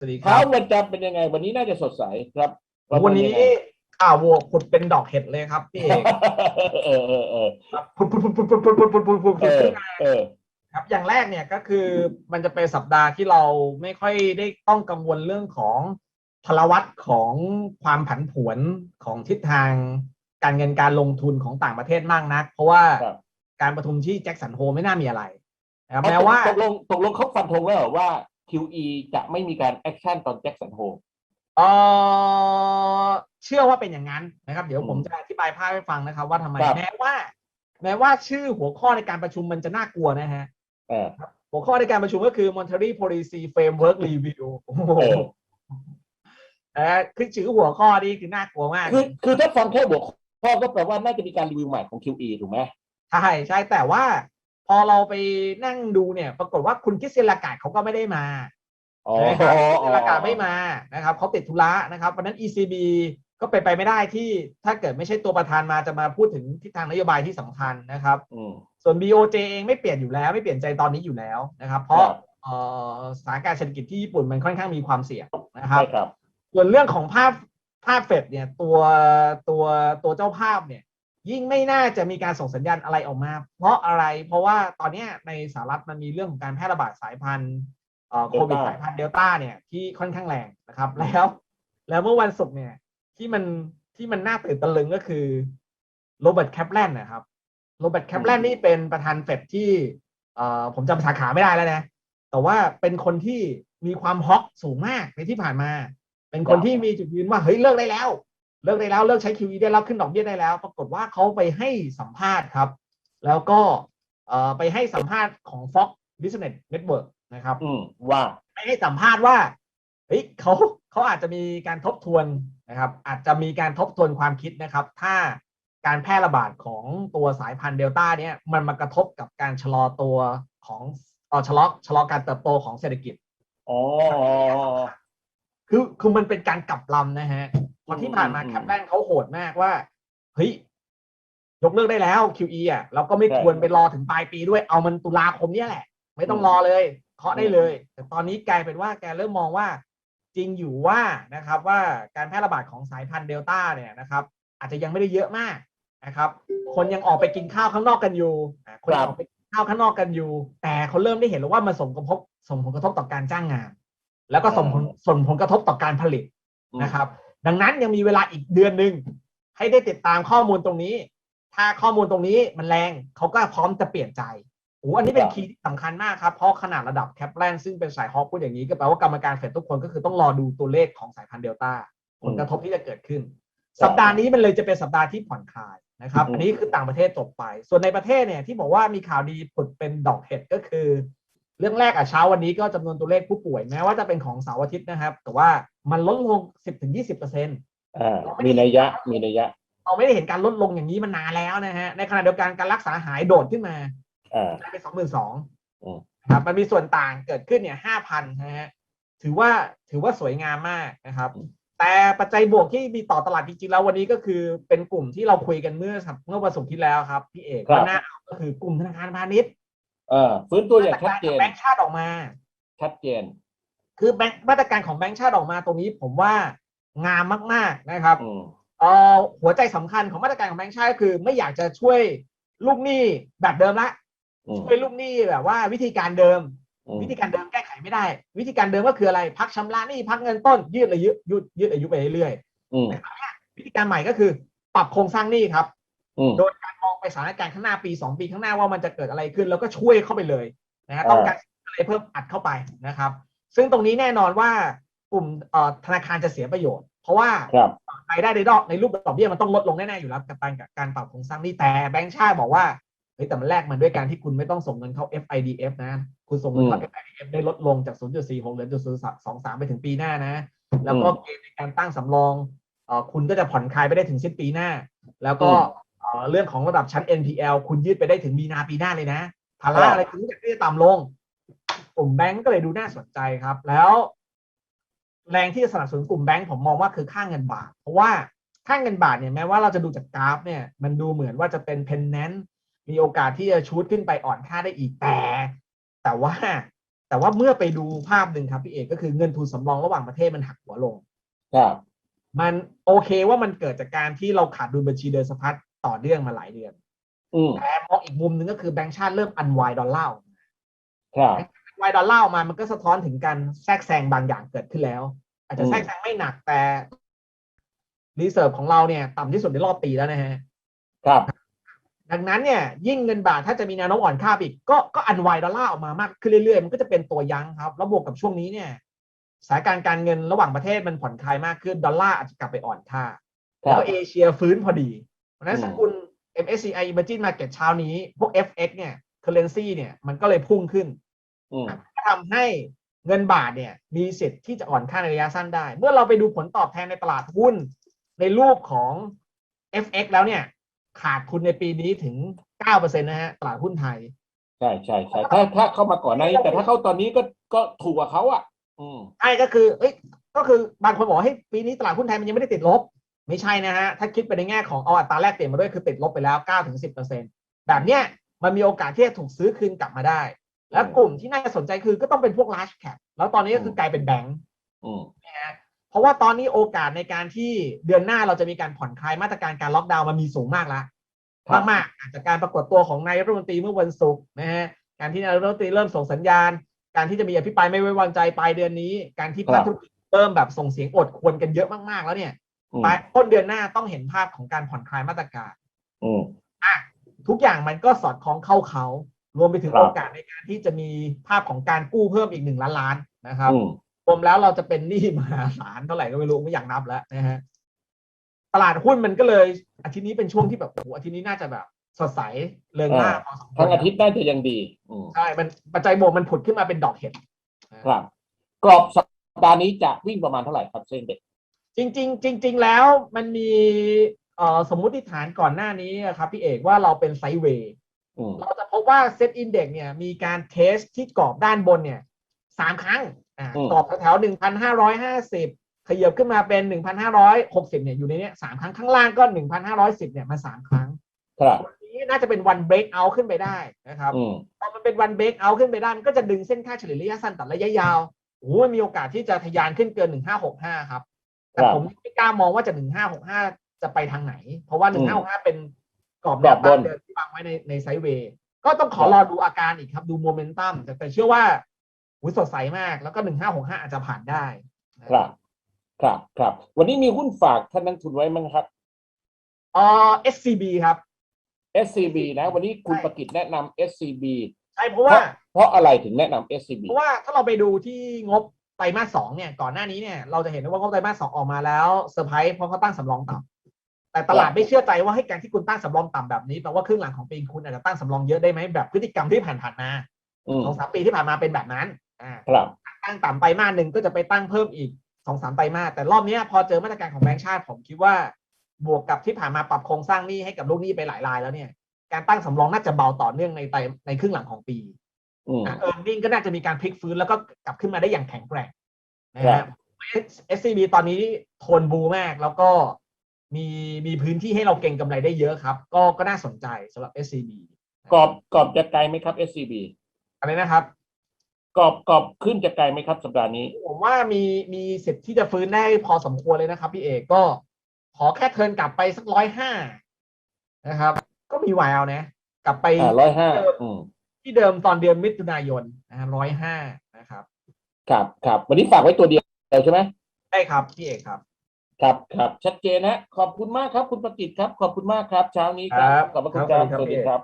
สวัสดีคเช้ารับวันจันทร์เป็นยังไง วันนี้น่าจะสดใสครับเราวันนี้ทำยังไงข่าววัวขุดเป็นดอกเห็ดเลยครับพี่เอกเออเออเออขุดขุดขุดขุดขุดขุดขุดขุดขุดขุดเออขึ้นมาเออ ครับ อย่างแรกเนี่ยก็คือมันจะเป็นสัปดาห์ที่เราไม่ค่อยได้ต้องกังวลเรื่องของพลวัตของความผันผวนของทิศทางการเงินการลงทุนของต่างประเทศมากนัก เพราะว่าครับ การประชุมที่แจ็คสันโฮไม่น่ามีอะไรนะครับแม้ว่า ตกลงตกลงเขาฟันธงแล้วเหรอว่า QE จะไม่มีการแอคชั่นตอนแจ็คสันโฮเออเชื่อว่าเป็นอย่างนั้นนะครับ เดี๋ยวอืมผมจะอธิบายภาพให้ฟังนะครับ ว่าทำไมครับแม้ว่า แม้ว่าชื่อหัวข้อในการประชุมมันจะน่ากลัวนะฮะเออหัวข้อในการประชุมก็คือ Monetary Policy Framework Review โอ้โหเออเออคือชื่อหัวข้อนี้คือน่ากลัวมาก คือคือถ้าฟังแค่หัวข้อก็แปลว่าน่าจะมีการรีวิวใหม่ของ QE ถูกไหมใช่ใช่แต่ว่าพ อเราไปนั่งดูเนี่ยปรากฏว่าคุณคริสเซียนลากาดเขาก็ไม่ได้มาอ๋อนะครับคริสเซียนลากาดไม่มานะครับเขาติดธุระนะครับเพราะฉะนั้น ECB ก็เป็นไปไม่ได้ที่ถ้าเกิดไม่ใช่ตัวประธานมาจะมาพูดถึงทิศทางนโยบายที่สำคัญนะครับอืมส่วน BOJ เองไม่เปลี่ยนอยู่แล้ว ไม่เปลี่ยนใจตอนนี้อยู่แล้วนะครับ เพราะครับเอ่อสถานการณ์เศรษฐกิจที่ญี่ปุ่นมันค่อนข้างมีความเสี่ยงนะครับใช่ครับส่วนเรื่องของภาพภาพเฟดเนี่ยตัวตัวตัวเจ้าภาพเนี่ย ยิ่งไม่น่าจะมีการส่งสัญญาณอะไรออกมา เพราะอะไร เพราะว่าตอนเนี้ยในสหรัฐมันมีเรื่องของการแพร่ระบาดสายพันธุ์เอ่อโควิด Delta สายพันธุ์เดลต้าเนี่ยที่ค่อนข้างแรงนะครับ แล้ว แล้วเมื่อวันศุกร์เนี่ยที่มันที่มันน่าตื่นตะลึงก็คือโรเบิร์ตแคปแลนนะครับโรเบิร์ตแคปแลนอืมนี่เป็นประธานเฟดที่เอ่อผมจำสาขาไม่ได้แล้วนะ แต่ว่าเป็นคนที่มีความฮอกสูงมากในที่ผ่านมา เป็นคนที่มีจุดยืนว่าเฮ้ยเลิกได้แล้ว เลิกได้แล้วเลิกใช้ QE ได้แล้วขึ้นดอกเบี้ยได้แล้ว ปรากฏว่าเขาไปให้สัมภาษณ์ครับ แล้วก็เอ่อไปให้สัมภาษณ์ของ Fox Business Network นะครับอืมว่าไปให้สัมภาษณ์ว่าเฮ้ยเขาเขาอาจจะมีการทบทวนนะครับ อาจจะมีการทบทวนความคิดนะครับ ถ้าการแพร่ระบาดของตัวสายพันธุ์เดลต้าเนี่ยมันมากระทบกับการชะลอตัวของเออชะลอชะลอการเติบโตของเศรษฐกิจอ๋อคือคือมันเป็นการกลับลำนะฮะ พอที่ผ่านมาอืมแคปแรนเขาโหดมากว่าเฮ้ยยกเลิกได้แล้ว QE อะเราก็ไม่ใช่ควรไปรอถึงปลายปีด้วยเอามันตุลาคมเนี้ยแหละ ไม่ต้องรอเลยเคาะได้เลย แต่ตอนนี้กลายเป็นว่าแกเริ่มมองว่า จริงอยู่ว่านะครับ ว่าการแพร่ระบาดของสายพันธุ์เดลต้าเนี่ยนะครับ อาจจะยังไม่ได้เยอะมากนะครับ คนยังออกไปกินข้าวข้างนอกกันอยู่อะคนยังออกไปกินข้าวข้างนอกกันอยู่ แต่เขาเริ่มได้เห็นแล้วว่ามันส่งผลกระทบส่งผลกระทบต่อการจ้างงาน แล้วก็ส่งผลส่งผลกระทบต่อการผลิตนะครับ ดังนั้นยังมีเวลาอีกเดือนหนึ่งให้ได้ติดตามข้อมูลตรงนี้ ถ้าข้อมูลตรงนี้มันแรงเขาก็พร้อมจะเปลี่ยนใจโอ้อันนี้เป็นครับคีย์ที่สำคัญมากครับ เพราะขนาดระดับแคปแลนซึ่งเป็นสายฮอปพูดอย่างนี้ก็แปลว่ากรรมการเฟดทุกคนก็คือต้องรอดูตัวเลขของสายพันธุ์เดลต้าผลกระทบที่จะเกิดขึ้น สัปดาห์นี้มันเลยจะเป็นสัปดาห์ที่ผ่อนคลายนะครับอืมอันนี้คือต่างประเทศจบไป ส่วนในประเทศเนี่ยที่บอกว่ามีข่าวดีผุดเป็นดอกเห็ดก็คือ เรื่องแรกอะเช้าวันนี้ก็จำนวนตัวเลขผู้ป่วยแม้ว่าจะเป็นของเสาร์อาทิตย์นะครับ แต่ว่ามันลดลง10-20%เปอร์เซ็นต์อ่ามีนัยยะมีนัยยะ เราไม่ได้เห็นการลดลงอย่างนี้มานานแล้วนะฮะในขณะเดียวกันการรักษาหายโดดขึ้นมาอ่าได้ไปสองหมื่นสองอืมครับมันมีส่วนต่างเกิดขึ้นเนี่ยห้าพันนะฮะถือว่าถือว่าสวยงามมากนะครับ แต่ปัจจัยบวกที่มีต่อตลาดจริงๆแล้ววันนี้ก็คือเป็นกลุ่มที่เราคุยกันเมื่อสัปเมื่อวันศุกร์ที่แล้วครับพี่เอกครับว่าน่าเอาก็คือกลุ่มธนาคารพาณิชย์ เออฟื้นตัวอย่างชัดเจนแบงก์ชาติออกมา ชัดเจน คือแบงค์มาตรการของแบงก์ชาติออกมาตรงนี้ผมว่างามมาก ๆนะครับอืมเอ่อหัวใจสำคัญของมาตรการของแบงก์ชาติก็คือไม่อยากจะช่วยลูกหนี้แบบเดิมละอืมช่วยลูกหนี้แบบว่าวิธีการเดิมอืมวิธีการเดิมแก้ไขไม่ได้ วิธีการเดิมก็คืออะไรพักชำระหนี้พักเงินต้น ยืดอายุยืดยืดอายุไปเรื่อยอืมๆวิธีการใหม่ก็คือ ปรับโครงสร้างหนี้ครับอืม โดยการมองไปสถานการณ์ข้างหน้าปีสองปีข้างหน้าว่ามันจะเกิดอะไรขึ้น แล้วก็ช่วยเข้าไปเลยนะฮะอ่าต้องการอะไรเพิ่มอัดเข้าไปนะครับ ซึ่งตรงนี้แน่นอนว่ากลุ่มเอ่อธนาคารจะเสียประโยชน์ เพราะว่าครับรายได้ในดอกในรูปดอกเบี้ยมันต้องลดลงแน่ๆอยู่แล้วกับการกับการปรับโครงสร้างหนี้แต่แบงก์ชาติบอกว่าเฮ้ยแต่มันแลกมันด้วยการที่คุณไม่ต้องส่งเงินเข้า FIDF นะ คุณส่งเงินเข้า FIDF ได้ลดลงจาก 0.46เหลือ0.23 ไปถึงปีหน้านะ แล้วก็เกณฑ์ในการตั้งสำรองเอ่อคุณก็จะผ่อนคลายไปได้ถึงสิ้นปีหน้า แล้วก็อืมเอ่อ เรื่องของระดับชั้น NPL คุณยืดไปได้ถึงมีนาปีหน้าเลยนะภาครัระบอะไรคุณจะได้ต่ำลงกลุ่มแบงก์ก็เลยดูน่าสนใจครับ แล้ว แรงที่จะสนับสนุนกลุ่มแบงก์ผมมองว่าคือค่างเงินบาท เพราะว่าค่างเงินบาทเนี่ยแม้ว่าเราจะดูจากกราฟเนี่ยมันดูเหมือนว่าจะเป็นเพนแนนมีโอกาสที่จะชูดขึ้นไปอ่อนค่าได้อีกแต่ แต่ว่า แต่ว่าเมื่อไปดูภาพหนึ่งครับพี่เอกก็คือเงินทุนสำรองระหว่างประเทศมันหักหัวลงครับมันโอเคว่ามันเกิดจากการที่เราขาดดุลบัญชีเดินสะพัด ต่อเนื่องมาหลายเดือนอืมแต่มองอีกมุมหนึ่งก็คือแบงก์ชาติเริ่มอันวายดอลลาร์ครับวายดอลลาร์ออกมามันก็สะท้อนถึงการแทรกแซงบางอย่างเกิดขึ้นแล้ว อาจจะอืมแทรกแซงไม่หนักแต่รีเซิร์ฟของเราเนี่ย ต่ำที่สุดในรอบปีแล้วนะฮะ ครับ ดังนั้นเนี่ย ยิ่งเงินบาทถ้าจะมีแนวโน้มอ่อนค่าอีกก็ก็อันวายดอลลาร์ออกมามากขึ้นเรื่อยๆ มันก็จะเป็นตัวยั้งครับ แล้วบวกกับช่วงนี้เนี่ยสถานการณ์การเงินระหว่างประเทศมันผ่อนคลายมากขึ้นดอลลาร์อาจจะกลับไปอ่อนค่าคแล้วรับก็เอเชียฟื้นพอดี เพราะฉะนั้นอืมสกุล MSCI Emerging Market เช้านี้ พวก FX เนี่ย currency เนี่ยมันก็เลยพุ่งขึ้นอืมก็ทำให้เงินบาทเนี่ย มีสิทธิ์ที่จะอ่อนค่าในระยะสั้นได้ เมื่อเราไปดูผลตอบแทนในตลาดหุ้น ในรูปของ FX แล้วเนี่ย ขาดทุนในปีนี้ถึง 9%นะฮะ ตลาดหุ้นไทย ใช่ใช่ใช่ถ้าถ้าเข้ามาก่อนหน้านี้แต่ถ้าเข้าตอนนี้ก็ก็ถูกกว่าเขาอะ อืมใช่ก็คือ เอ้ยก็คือบางคนบอกว่าเฮ้ยปีนี้ตลาดหุ้นไทยมันยังไม่ได้ติดลบ ไม่ใช่นะฮะถ้าคิดไปในแง่ของเอาอัตราแลกเปลี่ยนมาด้วยคือติดลบไปแล้ว9-10%แบบเนี้ยมันมีโอกาสที่จะถูกซื้อคืนกลับมาได้ แล้วกลุ่มที่น่าสนใจคือก็ต้องเป็นพวก large cap แล้วตอนนี้ก็คือกลายเป็นแบงค์อืมนะฮะเพราะว่าตอนนี้โอกาสในการที่เดือนหน้าเราจะมีการผ่อนคลายมาตรการการล็อกดาวน์มันมีสูงมากแล้วครับมากๆอาจจะการปรากฏตัวของนายรัฐมนตรีเมื่อวันศุกร์นะฮะการที่นายรัฐมนตรีเริ่มส่งสัญญาณ การที่จะมีอภิปรายไม่ไว้วางใจปลายเดือนนี้ การที่ภาคธุรกิจเริ่มแบบส่งเสียงอดควรกันเยอะมากๆแล้วเนี่ยอืม ปลายต้นเดือนหน้าต้องเห็นภาพของการผ่อนคลายมาตรการอืมอะทุกอย่างมันก็สอดคล้องเข้าเขา รวมไปถึงครับโอกาสในการที่จะมีภาพของการกู้เพิ่มอีกหนึ่งล้านล้านนะครับอืมรวมแล้วเราจะเป็นหนี้มหาศาลเท่าไหร่ก็ไม่รู้ไม่อยากนับแล้วนะฮะตลาดหุ้นมันก็เลยอาทิตย์นี้เป็นช่วงที่แบบโอ้โหอาทิตย์นี้น่าจะแบบสดใสเริงร่าพอสมควรทั้งอาทิตย์น่าจะยังดีอืมใช่มันปัจจัยบวกมันผุดขึ้นมาเป็นดอกเห็ดครับ กรอบสัปดาห์นี้จะวิ่งประมาณเท่าไหร่ครับเส้นเด็ก จริงๆ จริง ๆ แล้วมันมีเอ่อสมมุติฐานก่อนหน้านี้อะครับพี่เอกว่าเราเป็นไซด์เวย์อืมเราจะพบว่าเซตอินเด็กเนี่ยมีการเทสที่กรอบด้านบนเนี่ยสามครั้งอ่าอืมกรอบแถวๆหนึ่งพันห้าร้อยห้าสิบขยับขึ้นมาเป็นหนึ่งพันห้าร้อยหกสิบเนี่ยอยู่ในเนี้ยสามครั้งข้างล่างก็หนึ่งพันห้าร้อยสิบเนี่ยมาสามครั้งครับวันนี้น่าจะเป็นวันเบรกเอาขึ้นไปได้นะครับอืมพอมันเป็นวันเบรกเอาขึ้นไปได้ มันก็จะดึงเส้นค่าเฉลี่ยระยะสั้นตัดระยะยาวโอ้โหมันมีโอกาสที่จะทะยานขึ้นเกินหนึ่งห้าหกห้าครับ แต่ครับผมไม่กล้ามองว่าจะหนึ่งห้าหกห้าจะไปทางไหน เพราะว่าหนึ่งห้าหกห้าเป็นกรอบแนวกรอบบนต้านเดินที่วางไว้ในในไซด์เวย์ก็ต้องขอครับรอดูอาการอีกครับดูโมเมนตัมแต่แต่เชื่อว่าหุยสดใสมากแล้วก็หนึ่งห้าหกห้าอาจจะผ่านได้นะครับ ครับครับ วันนี้มีหุ้นฝากท่านนักทุนไว้มั้งครับเอ่อ SCB ครับ SCB นะ วันนี้คุณใช่ประกิตแนะนำ SCB ใช่เพราะว่า เพราะอะไรถึงแนะนำ SCB เพราะว่าถ้าเราไปดูที่งบ ไตรมาสสองเนี่ยก่อนหน้านี้เนี่ยเราจะเห็นได้ว่างบไตรมาสสองออกมาแล้วเซอร์ไพรส์เพราะเขาตั้งสำรองต่ำแต่ตลาดไม่เชื่อใจว่าให้การที่คุณตั้งสำรองต่ำแบบนี้แปลว่าครึ่งหลังของปีคุณอาจจะตั้งสำรองเยอะได้ไหมแบบพฤติกรรมที่ผ่านๆมาอืมสองสามปีที่ผ่านมาเป็นแบบนั้นอ่าครับตั้งต่ำไตรมาสหนึ่งก็จะไปตั้งเพิ่มอีกสองสามไตรมาสแต่รอบเนี้ยพอเจอมาตรการของแบงก์ชาติผมคิดว่า บวกกับที่ผ่านมาปรับโครงสร้างหนี้ให้กับลูกหนี้ไปหลายรายแล้วเนี่ยการตั้งสำรองน่าจะเบาต่อเนื่องในไตรในครึ่งหลังของปีอืม เออร์เน็งก็น่าจะมีการพลิกฟื้นแล้วก็กลับขึ้นมาได้อย่างแข็งแกร่งนะครัฮะบ SCB ตอนนี้โทนบูมากแล้วก็มีมีพื้นที่ให้เราเก็งกำไรได้เยอะครับ ก็ก็น่าสนใจสำหรับ SCB กรอบกรอบจะไกลไหมครับ SCB อะไรนะครับ กรอบกรอบขึ้นจะไกลไหมครับสัปดาห์นี้ ผมว่ามีมีสิทธิ์ที่จะฟื้นได้พอสมควรเลยนะครับ พี่เอกก็ขอแค่เทิร์นกลับไปสักร้อยห้านะครับ ก็มีวายเอานะ กลับไปอ่าร้อยห้าอืม ที่เดิมตอนเดือนมิถุนายนนะร้อยห้านะครับ ครับครับวันนี้ฝากไว้ตัวเดียวใช่ไหมได้ครับพี่เอกครับ ครับครับชัดเจนนะขอบคุณมากครับ คุณประกิตครับ ขอบคุณมากครับ เช้านี้ครับ ครับขอบพระคุณคครัรับบสสวัวัสสดีดีครับ ครับ